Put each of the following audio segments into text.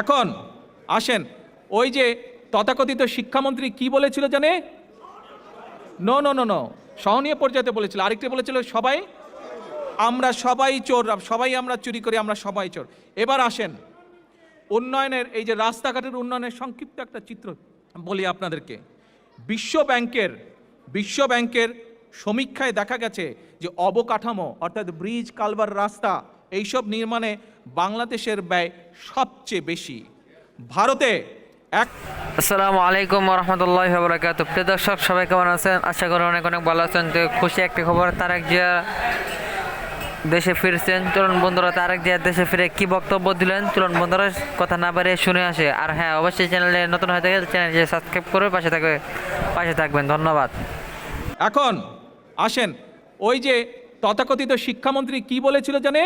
এখন আসেন, ওই যে তথাকথিত শিক্ষামন্ত্রী কি বলেছিল জানে? নো নো নো নো সহনীয় পর্যায়ে বলেছিল, আরেকটি বলেছিল সবাই, আমরা সবাই চোর, সবাই আমরা চুরি করি, আমরা সবাই চোর। এবার আসেন, উন্নয়নের, এই যে রাস্তাঘাটের উন্নয়নের সংক্ষিপ্ত একটা চিত্র বলি আপনাদেরকে। বিশ্ব ব্যাংকের বিশ্ব ব্যাংকের সমীক্ষায় দেখা গেছে যে অবকাঠামো, অর্থাৎ ব্রিজ, কালভার রাস্তা, এইসব নির্মাণে বাংলাদেশের ব্যয় সবচেয়ে বেশি। ভারতে এক আসসালামু আলাইকুম রহমতুল্লাহ বরাকাত প্রিয় দর্শক সবাই কেমন আছেন? আশা করি অনেক অনেক ভালো আছেন। তো খুশি একটি খবর তারেক জিয়া দেশে ফিরছেন। চলুন বন্ধুরা তারেক জিয়া দেশে ফিরে কি বক্তব্য দিলেন? চলুন বন্ধুরা কথা না বাড়িয়ে শুনে আসে। আর হ্যাঁ অবশ্যই চ্যানেলে নতুন হয়ে থাকে চ্যানেলটি সাবস্ক্রাইব করে পাশে থাকবে পাশে থাকবেন। ধন্যবাদ। এখন আসেন ওই যে তথাকথিত শিক্ষামন্ত্রী কি বলেছিল জানে?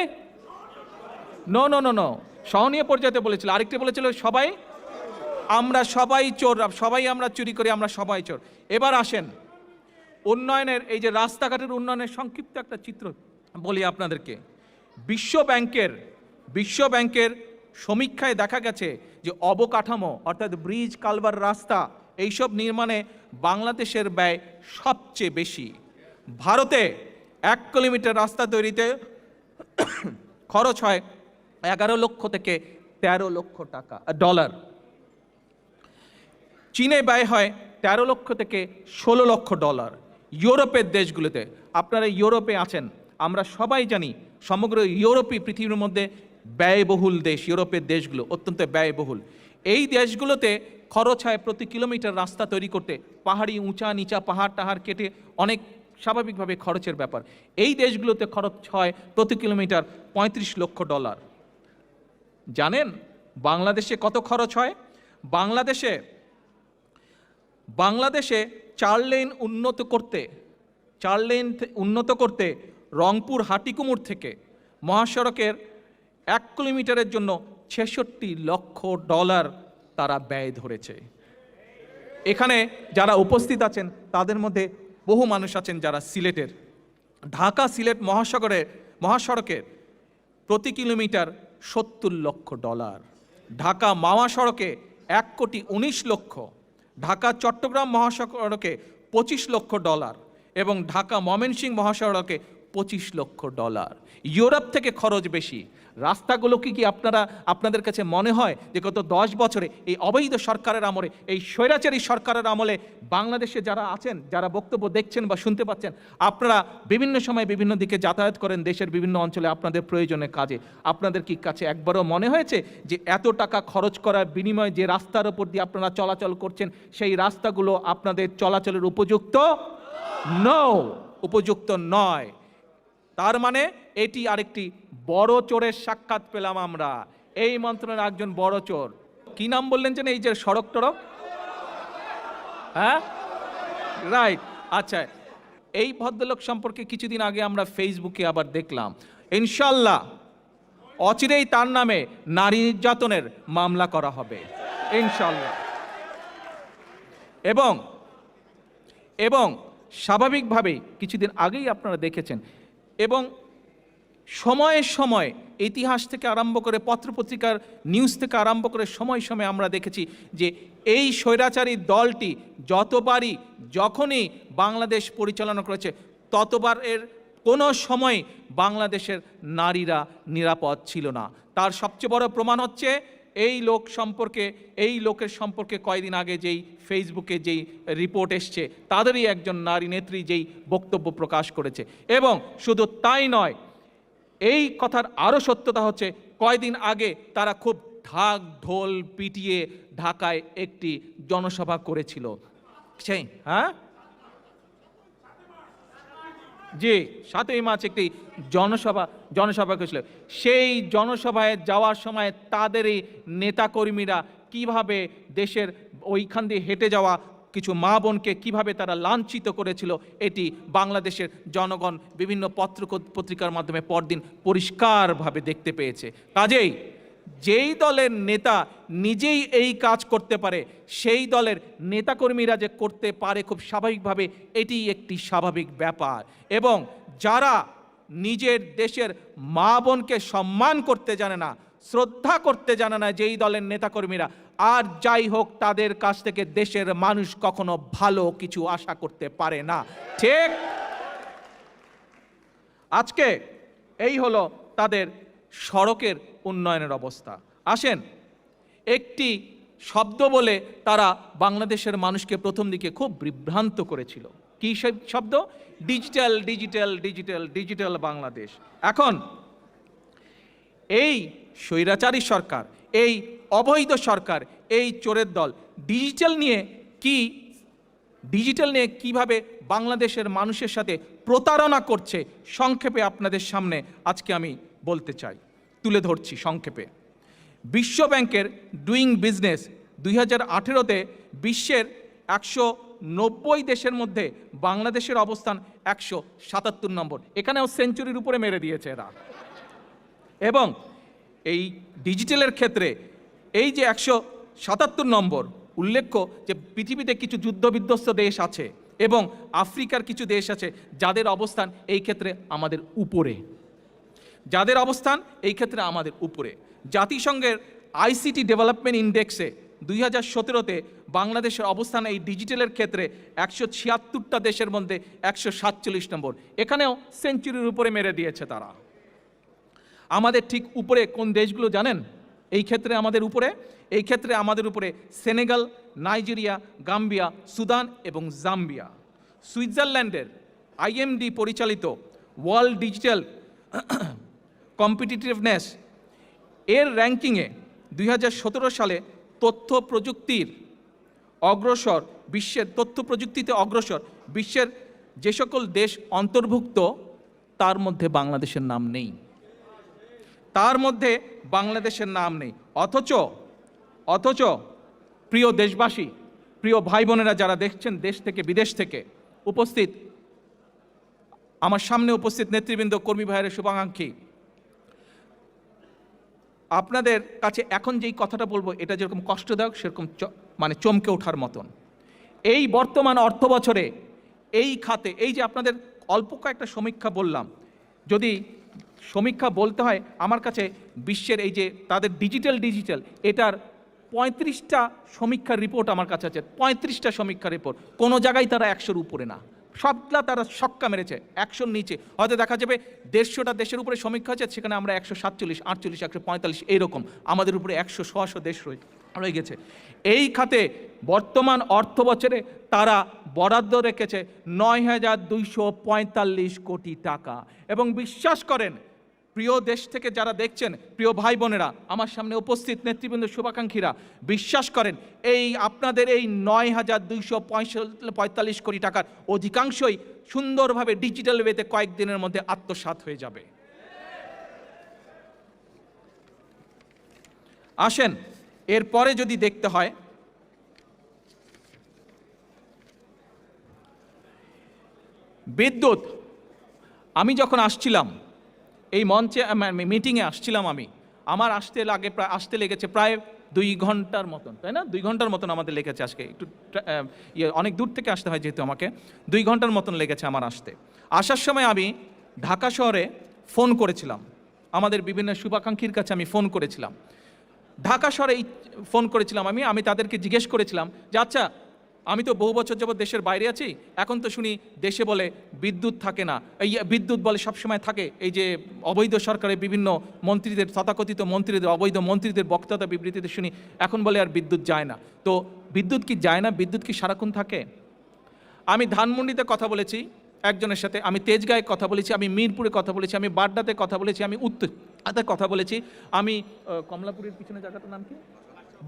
নো নো নো নো সহনীয় পর্যায়ে বলেছিল। আরেকটি বলেছিল, সবাই আমরা সবাই চোর, সবাই আমরা চুরি করি, আমরা সবাই চোর। এবার আসেন। উন্নয়নের, এই যে রাস্তাঘাটের উন্নয়নের সংক্ষিপ্ত একটা চিত্র বলি আপনাদেরকে। বিশ্ব ব্যাংকের বিশ্ব ব্যাংকের সমীক্ষায় দেখা গেছে যে অবকাঠামো, অর্থাৎ ব্রিজ, কালভার রাস্তা, এইসব নির্মাণে বাংলাদেশের ব্যয় সবচেয়ে বেশি। ভারতে এক কিলোমিটার রাস্তা তৈরিতে খরচ হয় এগারো লক্ষ থেকে তেরো লক্ষ টাকা ডলার চীনে ব্যয় হয় তেরো লক্ষ থেকে ষোলো লক্ষ ডলার ইউরোপের দেশগুলোতে, আপনারা ইউরোপে আছেন, আমরা সবাই জানি, সমগ্র ইউরোপই পৃথিবীর মধ্যে ব্যয়বহুল দেশ, ইউরোপের দেশগুলো অত্যন্ত ব্যয়বহুল। এই দেশগুলোতে খরচ হয় প্রতি কিলোমিটার রাস্তা তৈরি করতে, পাহাড়ি উঁচা নিচা পাহাড় টাহাড় কেটে অনেক স্বাভাবিকভাবে খরচের ব্যাপার। এই দেশগুলোতে খরচ হয় প্রতি কিলোমিটার পঁয়ত্রিশ লক্ষ ডলার জানেন বাংলাদেশে কত খরচ হয়? বাংলাদেশে বাংলাদেশে চার লেন উন্নত করতে, চার লেন উন্নত করতে রংপুর হাটিকুমুর থেকে মহাসড়কের এক কিলোমিটারের জন্য ছেষট্টি লক্ষ ডলার তারা ব্যয় ধরেছে। এখানে যারা উপস্থিত আছেন, তাদের মধ্যে বহু মানুষ আছেন যারা সিলেটের। ঢাকা সিলেট মহাসাগরে, মহাসড়কের প্রতি কিলোমিটার সত্তর লক্ষ ডলার। ঢাকা মাওয়া সড়কে এক কোটি উনিশ লক্ষ, ঢাকা চট্টগ্রাম মহাসড়কে পঁচিশ লক্ষ ডলার এবং ঢাকা মমেনসিং মহাসড়কে পঁচিশ লক্ষ ডলার। ইউরোপ থেকে খরচ বেশি। রাস্তাগুলো কি কি আপনারা, আপনাদের কাছে মনে হয় যে গত দশ বছরে এই অবৈধ সরকারের আমলে, এই স্বৈরাচারী সরকারের আমলে বাংলাদেশে যারা আছেন, যারা বক্তব্য দেখছেন বা শুনতে পাচ্ছেন, আপনারা বিভিন্ন সময় বিভিন্ন দিকে যাতায়াত করেন দেশের বিভিন্ন অঞ্চলে আপনাদের প্রয়োজনে কাজে। আপনাদের কি কাছে একবারও মনে হয়েছে যে এত টাকা খরচ করার বিনিময়ে যে রাস্তার ওপর দিয়ে আপনারা চলাচল করছেন, সেই রাস্তাগুলো আপনাদের চলাচলের উপযুক্ত? নো উপযুক্ত নয়। তার মানে এটি আরেকটি বড় চোরের সাক্ষাৎ পেলাম আমরা। এই মন্ত্রণের একজন বড় চোর। কি নাম বললেন যেন এই যে সড়ক টড়ক? হ্যাঁ? রাইট আচ্ছা এই ভদ্রলোক সম্পর্কে কিছুদিন আগে আমরা ফেসবুকে আবার দেখলাম। ইনশাল্লাহ অচিরেই তার নামে নারী নির্যাতনের মামলা করা হবে। ইনশাল্লাহ এবং এবং স্বাভাবিকভাবেই কিছুদিন আগেই আপনারা দেখেছেন এবং সময়ে সময় ইতিহাস থেকে আরম্ভ করে পত্রপত্রিকার নিউজ থেকে আরম্ভ করে সময় সময় আমরা দেখেছি যে এই স্বৈরাচারী দলটি যতবারই যখনই বাংলাদেশ পরিচালনা করেছে, ততবার এর কোনো সময় বাংলাদেশের নারীরা নিরাপদ ছিল না। তার সবচেয়ে বড় প্রমাণ হচ্ছে এই লোক সম্পর্কে, এই লোকের সম্পর্কে কয়েকদিন আগে যেই ফেসবুকে যেই রিপোর্ট এসছে, তাদেরই একজন নারী নেত্রী যেই বক্তব্য প্রকাশ করেছে। এবং শুধু তাই নয়, এই কথার আরও সত্যতা হচ্ছে, কয়দিন আগে তারা খুব ঢাক ঢোল পিটিয়ে ঢাকায় একটি জনসভা করেছিল। সেই হ্যাঁ? জি, সাতই মার্চ একটি জনসভা জনসভা করেছিল। সেই জনসভায় যাওয়ার সময় তাদের এই নেতাকর্মীরা কীভাবে দেশের ওইখান দিয়ে হেঁটে যাওয়া, কিছু মা বোনকে কীভাবে তারা লাঞ্ছিত করেছিল, এটি বাংলাদেশের জনগণ বিভিন্ন পত্র পত্রিকার মাধ্যমে পরদিন পরিষ্কারভাবে দেখতে পেয়েছে। কাজেই যেই দলের নেতা নিজেই এই কাজ করতে পারে, সেই দলের নেতাকর্মীরা যে করতে পারে খুব স্বাভাবিকভাবে এটি একটি স্বাভাবিক ব্যাপার। এবং যারা নিজের দেশের মা বোনকে সম্মান করতে জানে না, শ্রদ্ধা করতে জানে না যেই দলের নেতাকর্মীরা, আর যাই হোক তাদের কাছ থেকে দেশের মানুষ কখনো ভালো কিছু আশা করতে পারে না। ঠিক? আজকে এই হলো তাদের সড়কের উন্নয়নের অবস্থা। আসেন, একটি শব্দ বলে তারা বাংলাদেশের মানুষকে প্রথম দিকে খুব বিভ্রান্ত করেছিল। কী শব্দ? Digital digital digital digital Bangladesh. এখন, এই স্বৈরাচারী সরকার, এই অবৈধ সরকার, এই চোরের দল, ডিজিটাল নিয়ে কি, ডিজিটাল নিয়ে কীভাবে বাংলাদেশের মানুষের সাথে প্রতারণা করছে, সংক্ষেপে আপনাদের সামনে আজকে আমি বলতে চাই। তুলে ধরছি সংক্ষেপে। বিশ্ব ব্যাংকের ডুইং বিজনেস দুই হাজার আঠেরোতে বিশ্বের একশো নব্বই দেশের মধ্যে বাংলাদেশের অবস্থান একশো সাতাত্তর নম্বর। এখানেও সেঞ্চুরির উপরে মেরে দিয়েছে এরা। এবং এই ডিজিটালের ক্ষেত্রে এই যে একশো সাতাত্তর নম্বর, উল্লেখ্য যে পৃথিবীতে কিছু যুদ্ধবিধ্বস্ত দেশ আছে এবং আফ্রিকার কিছু দেশ আছে যাদের অবস্থান এই ক্ষেত্রে আমাদের উপরে। যাদের অবস্থান এই ক্ষেত্রে আমাদের উপরে। জাতিসংঘের আইসিটি ডেভেলপমেন্ট ইন্ডেক্সে দুই হাজার সতেরোতে বাংলাদেশের অবস্থান এই ডিজিটালের ক্ষেত্রে একশো ছিয়াত্তরটা দেশের মধ্যে একশো সাতচল্লিশ নম্বর। এখানেও সেঞ্চুরির উপরে মেরে দিয়েছে তারা। আমাদের ঠিক উপরে কোন দেশগুলো জানেন? এই ক্ষেত্রে আমাদের উপরে। এই ক্ষেত্রে আমাদের উপরে সেনেগাল, নাইজেরিয়া, গাম্বিয়া, সুদান এবং জাম্বিয়া। সুইজারল্যান্ডের আইএমডি পরিচালিত ওয়ার্ল্ড ডিজিটাল কম্পিটিটিভনেস এর র্যাঙ্কিংয়ে দুই হাজার সতেরো সালে তথ্য প্রযুক্তির অগ্রসর, বিশ্বের তথ্য প্রযুক্তিতে অগ্রসর, বিশ্বের যে সকল দেশ অন্তর্ভুক্ত, তার মধ্যে বাংলাদেশের নাম নেই। তার মধ্যে বাংলাদেশের নাম নেই। অথচ অথচ প্রিয় দেশবাসী, প্রিয় ভাই বোনেরা যারা দেখছেন দেশ থেকে, বিদেশ থেকে উপস্থিত, আমার সামনে উপস্থিত নেতৃবৃন্দ, কর্মী ভাইয়ের, শুভাকাঙ্ক্ষী আপনাদের কাছে এখন যেই কথাটা বলব, এটা যেরকম কষ্টদায়ক, সেরকম মানে চমকে ওঠার মতন। এই বর্তমান অর্থ বছরে এই খাতে, এই যে আপনাদের অল্প কয়েকটা সমীক্ষা বললাম, যদি সমীক্ষা বলতে হয়, আমার কাছে বিশ্বের এই যে তাদের ডিজিটাল ডিজিটাল এটার পঁয়ত্রিশটা সমীক্ষার রিপোর্ট আমার কাছে আছে, পঁয়ত্রিশটা সমীক্ষা রিপোর্ট কোনো জায়গায় তারা একশোর উপরে না। সবগুলা তারা সক্কা মেরেছে, একশোর নিচে। হয়তো দেখা যাবে দেড়শোটা দেশের উপরে সমীক্ষা আছে, সেখানে আমরা একশো সাতচল্লিশ, আটচল্লিশ, একশো পঁয়তাল্লিশ এইরকম। আমাদের উপরে একশো ছশো দেশ রয়ে গেছে। এই খাতে বর্তমান অর্থ বছরে তারা বরাদ্দ রেখেছে নয় হাজার দুইশো পঁয়তাল্লিশ কোটি টাকা। এবং বিশ্বাস করেন প্রিয় দেশ থেকে যারা দেখছেন, প্রিয় ভাই বোনেরা আমার সামনে উপস্থিত নেতৃবৃন্দ, শুভাকাঙ্ক্ষীরা, বিশ্বাস করেন, এই আপনাদের এই নয় হাজার দুইশো পঁয়তাল্লিশ কোটি টাকার অধিকাংশই সুন্দরভাবে ডিজিটাল ওয়েতে কয়েকদিনের মধ্যে আত্মসাৎ হয়ে যাবে। আসেন, এরপরে যদি দেখতে হয়, বিদ্যুৎ, আমি যখন আসছিলাম এই মঞ্চে মিটিংয়ে আসছিলাম আমি। আমার আসতে লাগে প্রায় আসতে লেগেছে প্রায় দুই ঘণ্টার মতন, তাই না? দুই ঘণ্টার মতন আমাদের লেগেছে আজকে। একটু ইয়ে অনেক দূর থেকে আসতে হয় যেহেতু আমাকে। দুই ঘণ্টার মতন লেগেছে আমার আসতে। আসার সময় আমি ঢাকা শহরে ফোন করেছিলাম। আমাদের বিভিন্ন শুভাকাঙ্ক্ষীর কাছে আমি ফোন করেছিলাম। ঢাকা শহরে ফোন করেছিলাম আমি। আমি তাদেরকে জিজ্ঞেস করেছিলাম যে আচ্ছা আমি তো বহু বছর যাবৎ দেশের বাইরে আছি, এখন তো শুনি দেশে বলে বিদ্যুৎ থাকে না। এই বিদ্যুৎ বলে সবসময় থাকে এই যে অবৈধ সরকারের বিভিন্ন মন্ত্রীদের, তথাকথিত মন্ত্রীদের, অবৈধ মন্ত্রীদের বক্তৃতা বিবৃতিতে শুনি, এখন বলে আর বিদ্যুৎ যায় না। তো বিদ্যুৎ কি যায় না? বিদ্যুৎ কি সারাক্ষণ থাকে? আমি ধানমন্ডিতে কথা বলেছি, একজনের সাথে, আমি তেজগাঁয়ে কথা বলেছি, আমি মিরপুরে কথা বলেছি, আমি বাড্ডাতে কথা বলেছি, আমি উত্তরাতে কথা বলেছি, আমি কমলাপুরের পিছনে জায়গাটার নাম কি?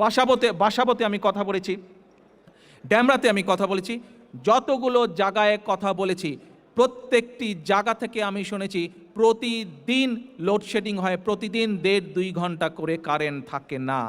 বাসাবতে বাসাবতে আমি কথা বলেছি। ড্যামরাতে আমি কথা বলেছি, যতগুলো জায়গায় কথা বলেছি, প্রত্যেকটি জায়গা থেকে আমি শুনেছি, প্রতিদিন লোডশেডিং হয়, প্রতিদিন দেড় দুই ঘণ্টা করে কারেন্ট থাকে না।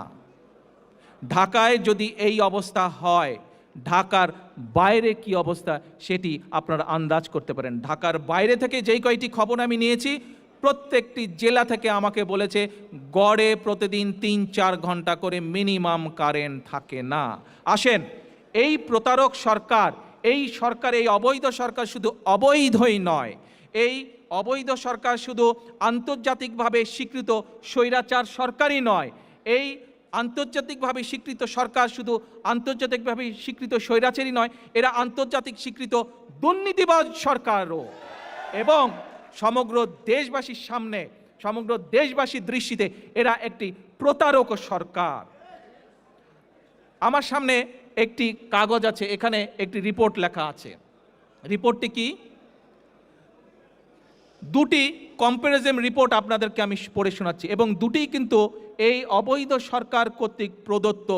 ঢাকায় যদি এই অবস্থা হয়, ঢাকার বাইরে কি অবস্থা সেটি আপনারা আন্দাজ করতে পারেন। ঢাকার বাইরে থেকে যেই কয়টি খবর আমি নিয়েছি, প্রত্যেকটি জেলা থেকে আমাকে বলেছে, গড়ে প্রতিদিন তিন চার ঘণ্টা করে মিনিমাম কারেন্ট থাকে না। আসেন এই প্রতারক সরকার, এই সরকার, এই অবৈধ সরকার শুধু অবৈধই নয়। এই অবৈধ সরকার শুধু আন্তর্জাতিকভাবে স্বীকৃত স্বৈরাচার সরকারই নয়। এই আন্তর্জাতিকভাবে স্বীকৃত সরকার শুধু আন্তর্জাতিকভাবে স্বীকৃত স্বৈরাচারই নয়, এরা আন্তর্জাতিক স্বীকৃত দুর্নীতিবাজ সরকারও। এবং সমগ্র দেশবাসীর সামনে, সমগ্র দেশবাসীর দৃষ্টিতে এরা একটি প্রতারক সরকার। আমার সামনে একটি কাগজ আছে, এখানে একটি রিপোর্ট লেখা আছে। রিপোর্টটি কি? দুটি কম্পারিজম রিপোর্ট আপনাদেরকে আমি পড়ে শোনাচ্ছি এবং দুটি কিন্তু এই অবৈধ সরকার কর্তৃক প্রদত্ত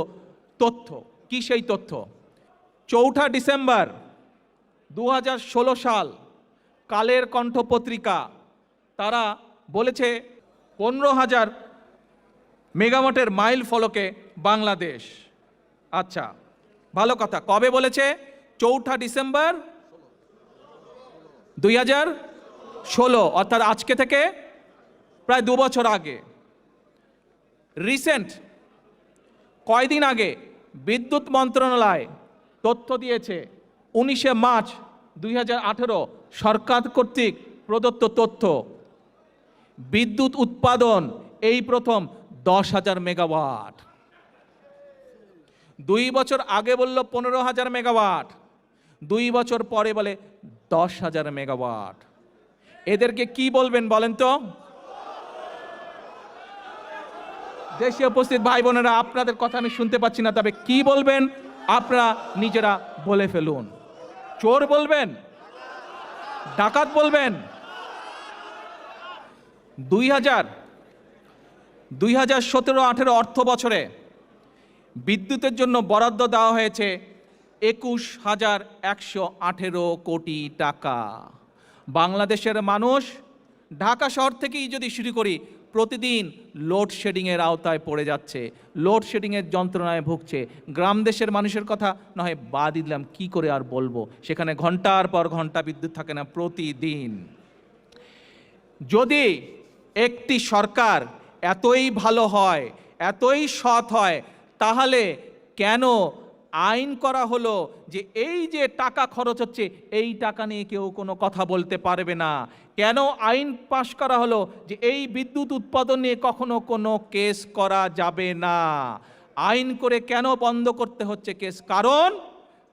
তথ্য। কি সেই তথ্য? চৌঠা ডিসেম্বর দু হাজার ষোলো সাল কালের কণ্ঠ পত্রিকা তারা বলেছে পনেরো হাজার মেগাওয়াটের মাইল ফলকে বাংলাদেশ। আচ্ছা ভালো কথা, কবে বলেছে? চৌঠা ডিসেম্বর দুই হাজার ষোলো, অর্থাৎ আজকে থেকে প্রায় দু বছর আগে। রিসেন্ট কয়দিন আগে বিদ্যুৎ মন্ত্রণালয় তথ্য দিয়েছে, উনিশে মার্চ দুই হাজার আঠেরো সরকার কর্তৃক প্রদত্ত তথ্য। বিদ্যুৎ উৎপাদন এই প্রথম দশ হাজার মেগাওয়াট। দুই বছর আগে বলল পনেরো হাজার মেগাওয়াট, দুই বছর পরে বলে দশ হাজার মেগাওয়াট। এদেরকে কি বলবেন বলেন তো? দেশে উপস্থিত ভাই বোনেরা, আপনাদের কথা আমি শুনতে পাচ্ছি না, তবে কি বলবেন? আপনারা নিজেরা বলে ফেলুন। চোর বলবেন? ডাকাত বলবেন? দুই হাজার দুই হাজার সতেরো আঠেরো অর্থ বছরে বিদ্যুতের জন্য বরাদ্দ দেওয়া হয়েছে একুশ হাজার একশো আঠেরো কোটি টাকা। বাংলাদেশের মানুষ ঢাকা শহর থেকেই যদি শুরু করি, প্রতিদিন লোডশেডিংয়ের আওতায় পড়ে যাচ্ছে। লোডশেডিংয়ের যন্ত্রণায় ভুগছে। গ্রাম দেশের মানুষের কথা নয়, বাদ দিলাম, কি করে আর বলব? সেখানে ঘণ্টার পর ঘণ্টা বিদ্যুৎ থাকে না প্রতিদিন। যদি একটি সরকার এতই ভালো হয়, এতই সৎ হয় তাহলে কেন আইন করা হলো যে এই যে টাকা খরচ হচ্ছে, এই টাকা নিয়ে কেউ কোনো কথা বলতে পারবে না? কেন আইন পাশ করা হলো যে এই বিদ্যুৎ উৎপাদন নিয়ে কখনো কোনো কেস করা যাবে না? আইন করে কেন বন্ধ করতে হচ্ছে কেস? কারণ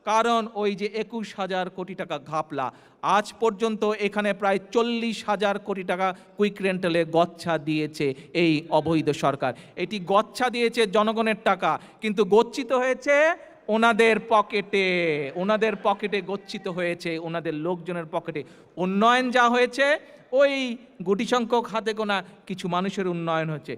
কারণ ওই যে একুশ হাজার কোটি টাকা ঘাপলা। আজ পর্যন্ত এখানে প্রায় চল্লিশ হাজার কোটি টাকা কুইক রেন্টালে গচ্ছা দিয়েছে এই অবৈধ সরকার। এটি গচ্ছা দিয়েছে জনগণের টাকা, কিন্তু গচ্ছিত হয়েছে ওনাদের পকেটে ওনাদের পকেটে গচ্ছিত হয়েছে, ওনাদের লোকজনের পকেটে উন্নয়ন যা হয়েছে, ওই গুটি সংখ্যক হাতে গোনা কিছু মানুষের উন্নয়ন হচ্ছে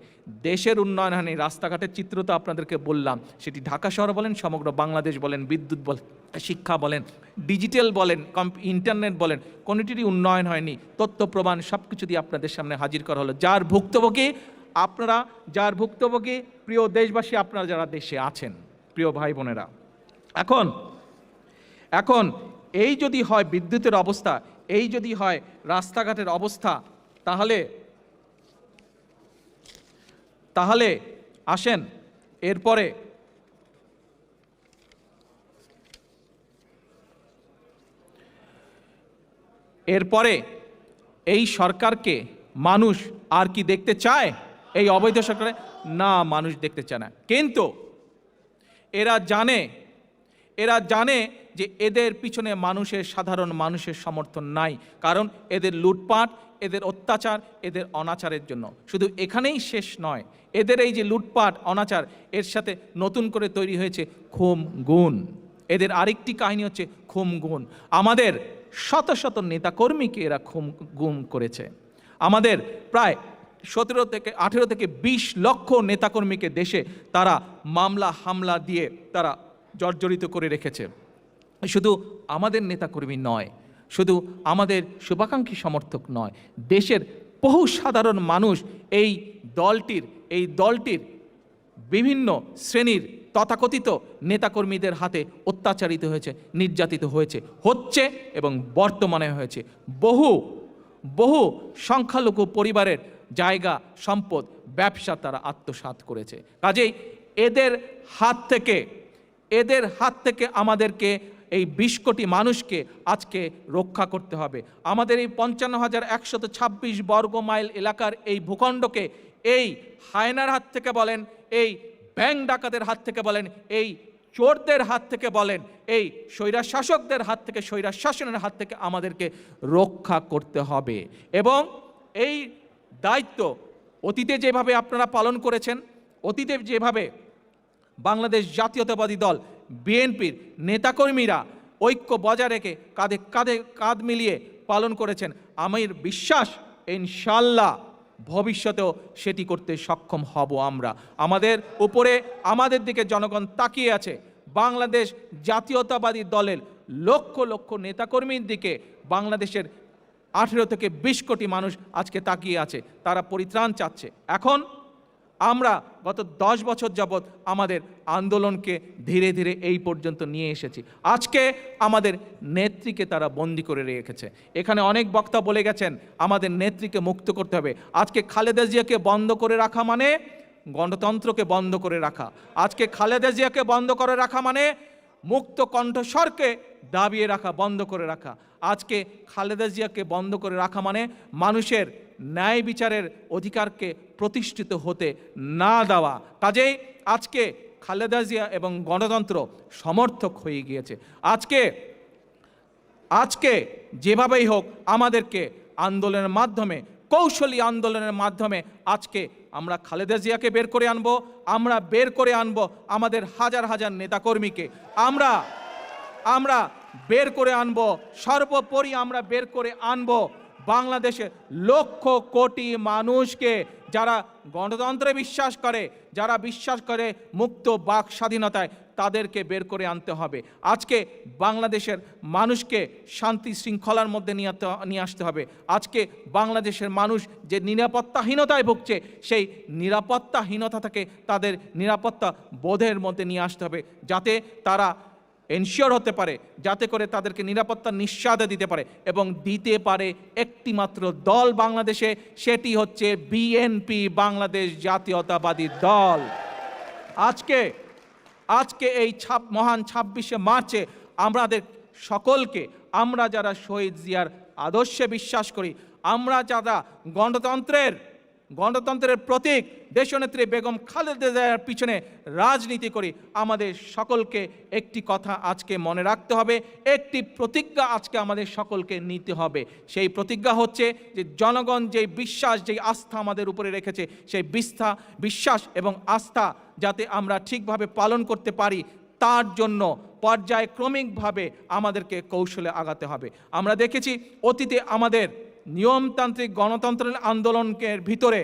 দেশের উন্নয়ন হয়নি রাস্তাঘাটের চিত্র তো আপনাদেরকে বললাম। সেটি ঢাকা শহর বলেন, সমগ্র বাংলাদেশ বলেন, বিদ্যুৎ বলেন, শিক্ষা বলেন, ডিজিটাল বলেন ইন্টারনেট বলেন, কোনোটিরই উন্নয়ন হয়নি। তথ্য, প্রমাণ সব কিছু দিয়ে আপনাদের সামনে হাজির করা হলো। যার ভুক্তভোগী, আপনারা, যার ভুক্তভোগী, প্রিয় দেশবাসী, আপনারা যারা দেশে আছেন, প্রিয় ভাই বোনেরা এখন এখন এই যদি হয় বিদ্যুতের অবস্থা, এই যদি হয় রাস্তাঘাটের অবস্থা, তাহলে তাহলে আসেন, এরপরে এরপরে এই সরকারকে মানুষ আর কি দেখতে চায়? এই অবৈধ সরকারে? না, মানুষ দেখতে চায় না। কিন্তু এরা জানে এরা জানে যে এদের পিছনে মানুষের সাধারণ মানুষের সমর্থন নাই। কারণ এদের লুটপাট, এদের অত্যাচার, এদের অনাচারের জন্য। শুধু এখানেই শেষ নয়, এদের এই যে লুটপাট, অনাচার, এর সাথে নতুন করে তৈরি হয়েছে খুম গুণ। এদের আরেকটি কাহিনী হচ্ছে খুম গুণ। আমাদের শত শত নেতাকর্মীকে এরা খুম গুম করেছে। আমাদের প্রায় সতেরো থেকে আঠেরো থেকে বিশ লক্ষ নেতাকর্মীকে দেশে তারা মামলা, হামলা দিয়ে তারা জর্জরিত করে রেখেছে। শুধু আমাদের নেতাকর্মী নয়, শুধু আমাদের শুভাকাঙ্ক্ষী সমর্থক নয়, দেশের বহু সাধারণ মানুষ এই দলটির এই দলটির বিভিন্ন শ্রেণির তথাকথিত নেতাকর্মীদের হাতে অত্যাচারিত হয়েছে, নির্যাতিত হয়েছে, হচ্ছে এবং বর্তমানে হয়েছে। বহু বহু সংখ্যালঘু পরিবারের জায়গা, সম্পদ, ব্যবসা তারা আত্মসাৎ করেছে। কাজেই এদের হাত থেকে এদের হাত থেকে আমাদেরকে এই বিশ কোটি মানুষকে আজকে রক্ষা করতে হবে। আমাদের এই পঞ্চান্ন হাজার একশত ছাব্বিশ বর্গ মাইল এলাকার এই ভূখণ্ডকে এই হায়নার হাত থেকে বলেন, এই ব্যাংক ডাকাতের হাত থেকে বলেন, এই চোরদের হাত থেকে বলেন, এই স্বৈরা শাসকদের হাত থেকে স্বৈরা শাসনের হাত থেকে আমাদেরকে রক্ষা করতে হবে। এবং এই দায়িত্ব অতীতে যেভাবে আপনারা পালন করেছেন, অতীতে যেভাবে বাংলাদেশ জাতীয়তাবাদী দল, বিএনপির নেতাকর্মীরা ঐক্য বজায় রেখে কাঁধে কাঁধে কাঁধ মিলিয়ে পালন করেছেন। আমার বিশ্বাস ইনশাল্লাহ ভবিষ্যতেও সেটি করতে সক্ষম হব আমরা। আমাদের উপরে, আমাদের দিকে জনগণ তাকিয়ে আছে। বাংলাদেশ জাতীয়তাবাদী দলের লক্ষ লক্ষ নেতাকর্মীর দিকে বাংলাদেশের আঠেরো থেকে বিশ কোটি মানুষ আজকে তাকিয়ে আছে। তারা পরিত্রাণ চাচ্ছে। এখন আমরা গত দশ বছর যাবৎ আমাদের আন্দোলনকে ধীরে ধীরে এই পর্যন্ত নিয়ে এসেছি। আজকে আমাদের নেত্রীকে তারা বন্দি করে রেখেছে। এখানে অনেক বক্তা বলে গেছেন, আমাদের নেত্রীকে মুক্ত করতে হবে। আজকে খালেদা জিয়াকে বন্ধ করে রাখা মানে গণতন্ত্রকে বন্ধ করে রাখা। আজকে খালেদা জিয়াকে বন্ধ করে রাখা মানে মুক্ত কণ্ঠস্বরকে দাবিয়ে রাখা, বন্ধ করে রাখা। আজকে খালেদা জিয়াকে বন্ধ করে রাখা মানে মানুষের ন্যায় বিচারের অধিকারকে প্রতিষ্ঠিত হতে না দেওয়া। কাজেই আজকে খালেদা জিয়া এবং গণতন্ত্র সমর্থক হয়ে গিয়েছে। আজকে আজকে যেভাবেই হোক আমাদেরকে আন্দোলনের মাধ্যমে, কৌশলী আন্দোলনের মাধ্যমে আজকে আমরা খালেদা জিয়াকে বের করে আনব, আমরা বের করে আনব আমাদের হাজার হাজার নেতাকর্মীকে। আমরা আমরা বের করে আনব, সর্বোপরি আমরা বের করে আনব। বাংলাদেশের লক্ষ কোটি মানুষকে যারা গণতন্ত্রে বিশ্বাস করে, যারা বিশ্বাস করে মুক্ত বাক স্বাধীনতায় তাদেরকে বের করে আনতে হবে। আজকে বাংলাদেশের মানুষকে শান্তি শৃঙ্খলার মধ্যে নিয়ে আসতে হবে। আজকে বাংলাদেশের মানুষ যে নিরাপত্তাহীনতায় ভুগছে, সেই নিরাপত্তাহীনতা থেকে তাদের নিরাপত্তা বোধের মধ্যে নিয়ে আসতে হবে, যাতে তারা এনশিওর হতে পারে, যাতে করে তাদেরকে নিরাপত্তা নিঃস্বাদে দিতে পারে এবং দিতে পারে একটিমাত্র দল বাংলাদেশে, সেটি হচ্ছে বিএনপি বাংলাদেশ জাতীয়তাবাদী দল। আজকে আজকে এই ছাপ, মহান ছাব্বিশে মার্চে আমাদের সকলকে, আমরা যারা শহীদ জিয়ার আদর্শে বিশ্বাস করি, আমরা যারা গণতন্ত্রের গণতন্ত্রের প্রতীক, দেশনেত্রী বেগম খালেদা পিছনে রাজনীতি করি। আমাদের সকলকে একটি কথা আজকে মনে রাখতে হবে, একটি প্রতিজ্ঞা আজকে আমাদের সকলকে নিতে হবে। সেই প্রতিজ্ঞা হচ্ছে যে জনগণ যেই বিশ্বাস, যেই আস্থা আমাদের উপরে রেখেছে, সেই বিস্থা, বিশ্বাস এবং আস্থা যাতে আমরা ঠিকভাবে পালন করতে পারি, তার জন্য পর্যায়ক্রমিকভাবে আমাদেরকে কৌশলে আগাতে হবে। আমরা দেখেছি, অতীতে আমাদের নিয়মতান্ত্রিক গণতন্ত্রের আন্দোলনের ভিতরে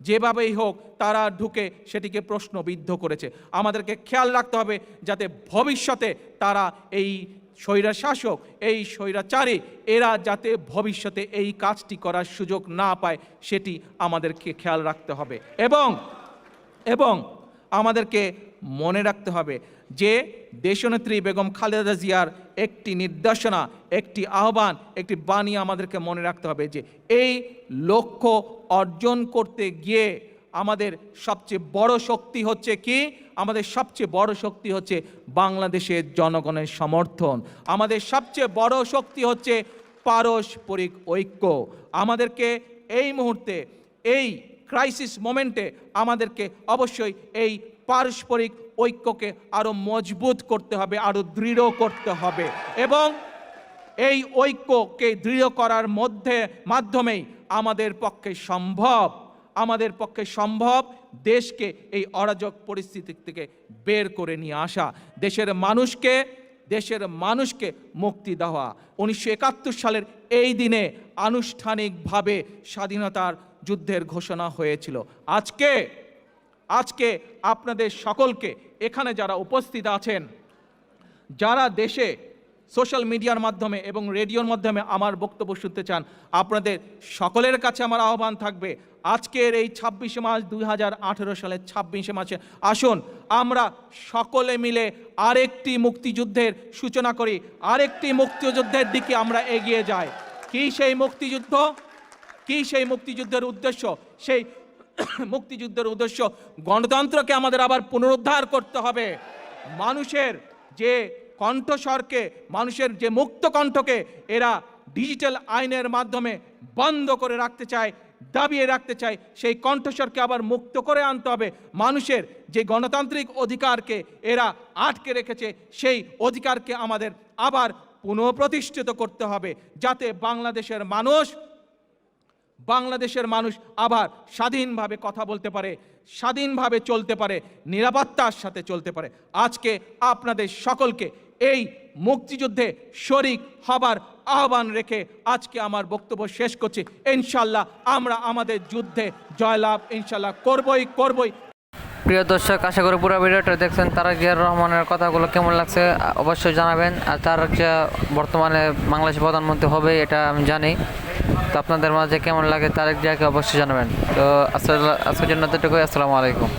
যেভাবেই হোক তারা ঢুকে সেটিকে প্রশ্নবিদ্ধ করেছে। আমাদেরকে খেয়াল রাখতে হবে যাতে ভবিষ্যতে তারা এই স্বৈরা শাসক এই স্বৈরাচারী, এরা যাতে ভবিষ্যতে এই কাজটি করার সুযোগ না পায়, সেটি আমাদেরকে খেয়াল রাখতে হবে। এবং এবং আমাদেরকে মনে রাখতে হবে যে দেশনেত্রী বেগম খালেদা জিয়ার একটি নির্দেশনা, একটি আহ্বান, একটি বাণী আমাদেরকে মনে রাখতে হবে যে এই লক্ষ্য অর্জন করতে গিয়ে আমাদের সবচেয়ে বড় শক্তি হচ্ছে কি? আমাদের সবচেয়ে বড় শক্তি হচ্ছে বাংলাদেশের জনগণের সমর্থন। আমাদের সবচেয়ে বড় শক্তি হচ্ছে পারস্পরিক ঐক্য। আমাদেরকে এই মুহূর্তে, এই ক্রাইসিস মোমেন্টে আমাদেরকে অবশ্যই এই পারস্পরিক ঐক্যকে আরও মজবুত করতে হবে আরও দৃঢ় করতে হবে। এবং এই ঐক্যকে দৃঢ় করার মধ্যে, মাধ্যমেই আমাদের পক্ষে সম্ভব, আমাদের পক্ষে সম্ভব দেশকে এই অরাজক পরিস্থিতি থেকে বের করে নিয়ে আসা, দেশের মানুষকে দেশের মানুষকে মুক্তি দেওয়া। উনিশশো একাত্তর সালের এই দিনে আনুষ্ঠানিকভাবে স্বাধীনতার যুদ্ধের ঘোষণা হয়েছিল। আজকে আজকে আপনাদের সকলকে এখানে যারা উপস্থিত আছেন, যারা দেশে সোশ্যাল মিডিয়ার মাধ্যমে এবং রেডিওর মাধ্যমে আমার বক্তব্য শুনতে চান, আপনাদের সকলের কাছে আমার আহ্বান থাকবে, আজকের এই ছাব্বিশে মার্চ দুই হাজার আঠেরো সালের ছাব্বিশে মার্চে। আসুন, আমরা সকলে মিলে আরেকটি মুক্তিযুদ্ধের সূচনা করি, আরেকটি মুক্তিযুদ্ধের দিকে আমরা এগিয়ে যাই। কি সেই মুক্তিযুদ্ধ? কি সেই মুক্তিযুদ্ধের উদ্দেশ্য? সেই মুক্তিযুদ্ধের উদ্দেশ্য গণতন্ত্রকে আমাদের আবার পুনরুদ্ধার করতে হবে। মানুষের যে কণ্ঠস্বরকে, মানুষের যে মুক্ত কণ্ঠকে এরা ডিজিটাল আইনের মাধ্যমে বন্ধ করে রাখতে চায়, দাবিয়ে রাখতে চায়, সেই কণ্ঠস্বরকে আবার মুক্ত করে আনতে হবে। মানুষের যে গণতান্ত্রিক অধিকারকে এরা আটকে রেখেছে, সেই অধিকারকে আমাদের আবার পুনঃপ্রতিষ্ঠিত করতে হবে, যাতে বাংলাদেশের মানুষ বাংলাদেশের মানুষ আবার স্বাধীনভাবে কথা বলতে পারে, স্বাধীনভাবে চলতে পারে, নিরাপত্তার সাথে চলতে পারে। আজকে আপনাদের সকলকে এই মুক্তিযুদ্ধে শরিক হবার আহ্বান রেখে আজকে আমার বক্তব্য শেষ করছি। ইনশাল্লাহ আমরা আমাদের যুদ্ধে জয়লাভ ইনশাল্লাহ করবই করবই। প্রিয় দর্শক, আশা করি পুরো ভিডিওটা দেখছেন। তারাক জিয়ার রহমানের কথাগুলো কেমন লাগছে অবশ্যই জানাবেন। আর জিয়া বর্তমানে বাংলাদেশের প্রধানমন্ত্রী হবে, এটা আমি জানি। তো আপনাদের মাঝে কেমন লাগে তারেক জিয়াকে অবশ্যই জানাবেন। তো আজকের জন্য এতটুকুই। আসসালামু আলাইকুম।